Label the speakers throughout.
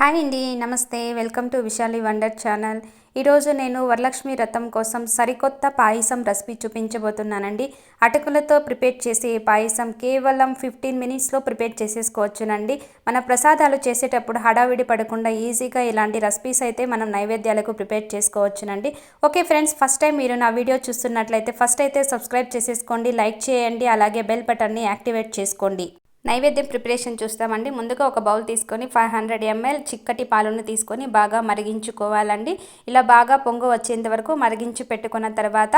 Speaker 1: Hi అండి నమస్తే. Welcome to Vishali wonder channel. ఈరోజు నేను వరలక్ష్మి రథం కోసం సరికొత్త పాయసం రెసిపీ చూపించబోతున్నానండి. అటుకులతో ప్రిపేర్ చేసే పాయసం కేవలం ఫిఫ్టీన్ మినిట్స్లో ప్రిపేర్ చేసేసుకోవచ్చునండి. మన ప్రసాదాలు చేసేటప్పుడు హడావిడి పడకుండా ఈజీగా ఇలాంటి రెసిపీస్ అయితే మనం నైవేద్యాలకు ప్రిపేర్ చేసుకోవచ్చునండి. ఓకే ఫ్రెండ్స్ ఫస్ట్ టైం మీరు నా వీడియో చూస్తున్నట్లయితే ఫస్ట్ అయితే సబ్స్క్రైబ్ చేసేసుకోండి లైక్ చేయండి అలాగే బెల్ బటన్ని యాక్టివేట్ చేసుకోండి. నైవేద్యం ప్రిపరేషన్ చూస్తామండి. ముందుగా ఒక బౌల్ తీసుకొని ఫైవ్ హండ్రెడ్ ఎంఎల్ చిక్కటి పాలను తీసుకొని బాగా మరిగించుకోవాలండి. ఇలా బాగా పొంగు వచ్చేంత వరకు మరిగించి పెట్టుకున్న తర్వాత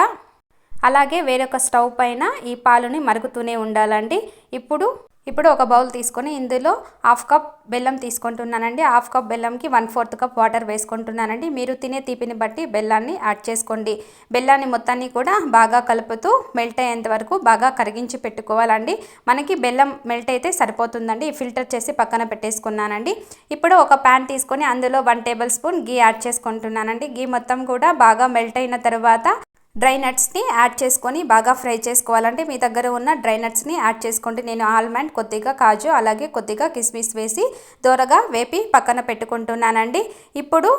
Speaker 1: అలాగే వేరొక స్టవ్ పైన ఈ పాలుని మరుగుతూనే ఉండాలండి. ఇప్పుడు ఇప్పుడు ఒక బౌల్ తీసుకొని ఇందులో హాఫ్ కప్ బెల్లం తీసుకుంటున్నానండి. హాఫ్ కప్ బెల్లంకి వన్ ఫోర్త్ కప్ వాటర్ వేసుకుంటున్నానండి. మీరు తినే తీపిని బట్టి బెల్లాన్ని యాడ్ చేసుకోండి. బెల్లాన్ని మొత్తాన్ని కూడా బాగా కలుపుతూ మెల్ట్ అయ్యేంత వరకు బాగా కరిగించి పెట్టుకోవాలండి. మనకి బెల్లం మెల్ట్ అయితే సరిపోతుందండి. ఫిల్టర్ చేసి పక్కన పెట్టేసుకున్నానండి. ఇప్పుడు ఒక ప్యాన్ తీసుకొని అందులో one tablespoon ghee add చేసుకుంటున్నానండి. గీ మొత్తం కూడా బాగా మెల్ట్ అయిన తర్వాత డ్రై నట్స్ని యాడ్ చేసుకొని బాగా ఫ్రై చేసుకోవాలంటే మీ దగ్గర ఉన్న డ్రై నట్స్ని యాడ్ చేసుకోండి. నేను ఆల్మండ్ కొద్దిగా కాజు అలాగే కొద్దిగా కిస్మిస్ వేసి దూరగా వేపి పక్కన పెట్టుకుంటున్నానండి. ఇప్పుడు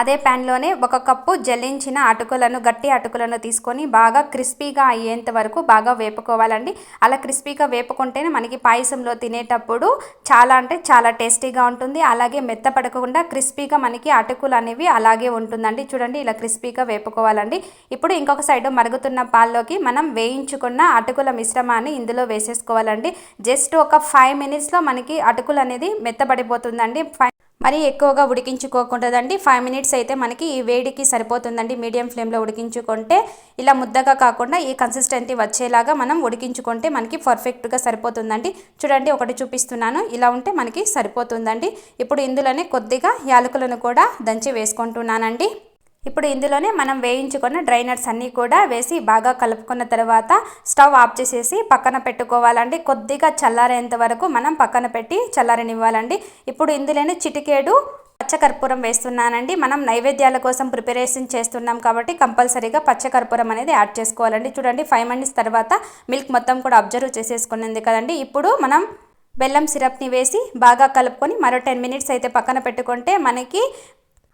Speaker 1: అదే ప్యాన్లోనే ఒక కప్పు జల్లించిన అటుకులను గట్టి అటుకులను తీసుకొని బాగా క్రిస్పీగా అయ్యేంత వరకు బాగా వేపుకోవాలండి. అలా క్రిస్పీగా వేపుకుంటేనే మనకి పాయసంలో తినేటప్పుడు చాలా అంటే చాలా టేస్టీగా ఉంటుంది. అలాగే మెత్తపడకుండా క్రిస్పీగా మనకి అటుకులు అనేవి అలాగే ఉంటుందండి. చూడండి ఇలా క్రిస్పీగా వేపుకోవాలండి. ఇప్పుడు ఇంకొక సైడ్ మరుగుతున్న పాల్లోకి మనం వేయించుకున్న అటుకుల మిశ్రమాన్ని ఇందులో వేసేసుకోవాలండి. జస్ట్ ఒక ఫైవ్ మినిట్స్లో మనకి అటుకులు అనేది మెత్తబడిపోతుందండి. మరీ ఎక్కువగా ఉడికించుకోకూడదండి. ఫైవ్ మినిట్స్ అయితే మనకి ఈ వేడికి సరిపోతుందండి. మీడియం ఫ్లేమ్లో ఉడికించుకుంటే ఇలా ముద్దగా కాకుండా ఈ కన్సిస్టెంటీ వచ్చేలాగా మనం ఉడికించుకుంటే మనకి పర్ఫెక్ట్గా సరిపోతుందండి. చూడండి ఒకటి చూపిస్తున్నాను. ఇలా ఉంటే మనకి సరిపోతుందండి. ఇప్పుడు ఇందులోనే కొద్దిగా యాలకులను కూడా దంచి వేసుకుంటున్నానండి. ఇప్పుడు ఇందులోనే మనం వేయించుకున్న డ్రై నట్స్ అన్నీ కూడా వేసి బాగా కలుపుకున్న తర్వాత స్టవ్ ఆఫ్ చేసేసి పక్కన పెట్టుకోవాలండి. కొద్దిగా చల్లారేంత వరకు మనం పక్కన పెట్టి చల్లారనివ్వాలండి. ఇప్పుడు ఇందులోనే చిటికేడు పచ్చకర్పూరం వేస్తున్నానండి. మనం నైవేద్యాల కోసం ప్రిపరేషన్ చేస్తున్నాం కాబట్టి కంపల్సరీగా పచ్చకర్పూరం అనేది యాడ్ చేసుకోవాలండి. చూడండి ఫైవ్ మినిట్స్ తర్వాత మిల్క్ మొత్తం కూడా అబ్జర్వ్ చేసేసుకున్నది కదండి. ఇప్పుడు మనం బెల్లం సిరప్ని వేసి బాగా కలుపుకొని మరో టెన్ మినిట్స్ అయితే పక్కన పెట్టుకుంటే మనకి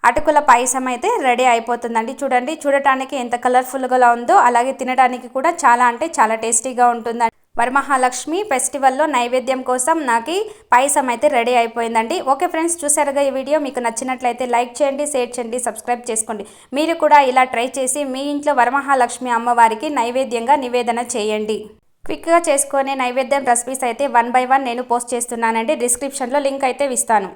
Speaker 1: అటుకుల పాయసం అయితే రెడీ అయిపోతుందండి. చూడండి చూడటానికి ఎంత కలర్ఫుల్గా ఉందో అలాగే తినడానికి కూడా చాలా అంటే చాలా టేస్టీగా ఉంటుందండి. వరమహాలక్ష్మి ఫెస్టివల్లో నైవేద్యం కోసం నాకు పాయసం అయితే రెడీ అయిపోయిందండి. ఓకే ఫ్రెండ్స్ చూసారుగా ఈ వీడియో. మీకు నచ్చినట్లయితే లైక్ చేయండి షేర్ చేయండి సబ్స్క్రైబ్ చేసుకోండి. మీరు కూడా ఇలా ట్రై చేసి మీ ఇంట్లో వరమహాలక్ష్మి అమ్మవారికి నైవేద్యంగా నివేదన చేయండి. క్విక్గా చేసుకునే నైవేద్యం రెసిపీస్ అయితే వన్ బై వన్ నేను పోస్ట్ చేస్తున్నానండి. డిస్క్రిప్షన్లో లింక్ అయితే ఇస్తాను.